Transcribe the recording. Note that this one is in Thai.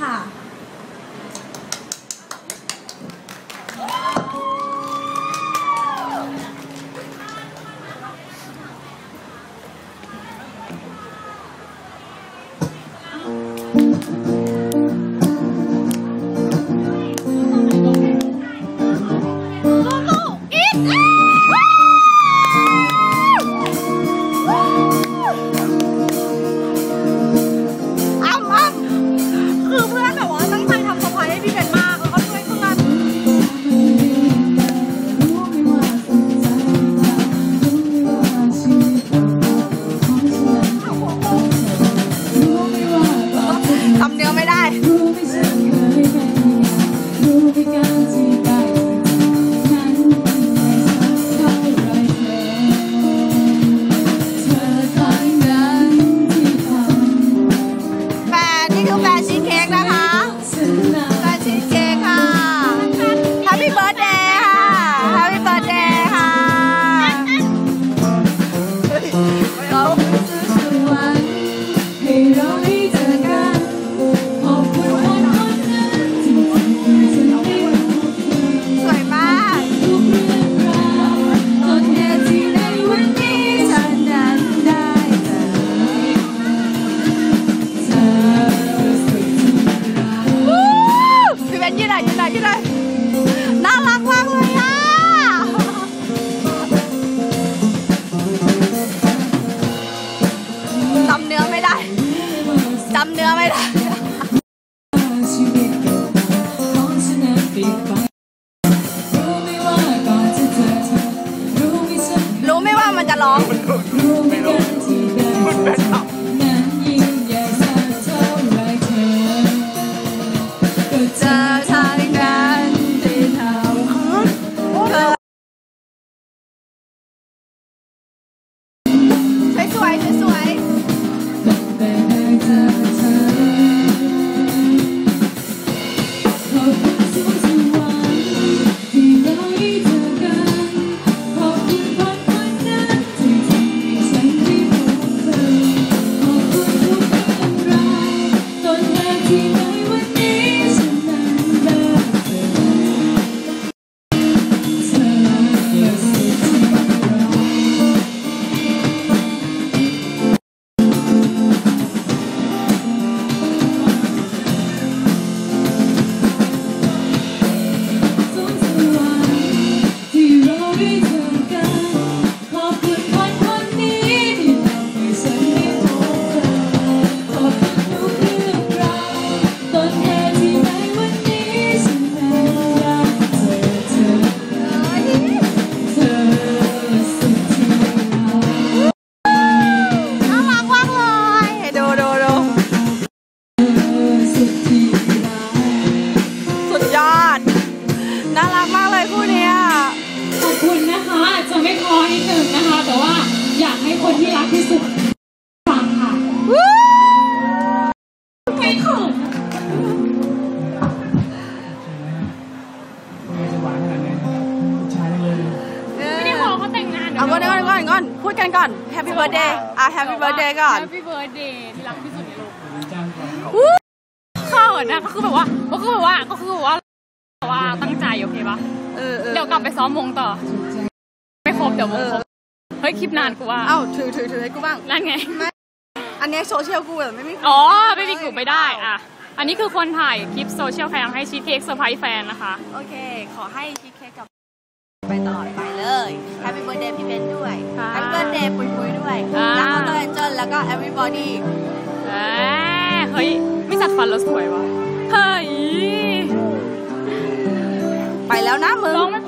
ค่ะ Yeah. น่ารักมากเลยคู่เนี้ยขอบคุณนะคะอาจจะไม่พอนิดหนึ่งนะคะ แต่ว่าอยากให้คนที่รักที่สุดฟังค่ะวู้ไม่เขินจะหวานขนาดนี้ผู้ชายเลยไม่ได้บอกเขาแต่งงานเอาก่อนก่อนก่อนก่อนพูดกันก่อน Happy birthday อะ Happy birthday ก่อนแฮปปี้เบิร์ดเดย์ที่รักที่สุดในโลกจ้างก่อนวู้เขินนะก็คือแบบว่าก็คือแบบว่าก็คือแบบว่าแบบ ว่าตั้งใจโอเคปะเออเออเดี๋ยวกลับไปซ้อมวงต่อ ไม่ครบเดี๋ยววงครบเฮ้ยคลิปนานกูว่าเอ้าถือถือถือให้กูบ้างนั่นไงอันเนี้ยโซเชียลกูแบบไม่มีอ๋อไม่มีกลุ่มไม่ได้อะอันนี้คือคนถ่ายคลิปโซเชียลแคมให้ชีสเค้กเซอร์ไพรส์แฟนนะคะ โอเค ขอให้ชีสเค้กกับไปตลอดไปเลย Happy birthday พี่เบนด้วยค่ะ Happy birthday ปุยปุยด้วยอ่าแล้วก็เกินจนแล้วก็ everybody เอ้ยเฮ้ย ไม่จัดฟันแล้วสวยวะ เฮ้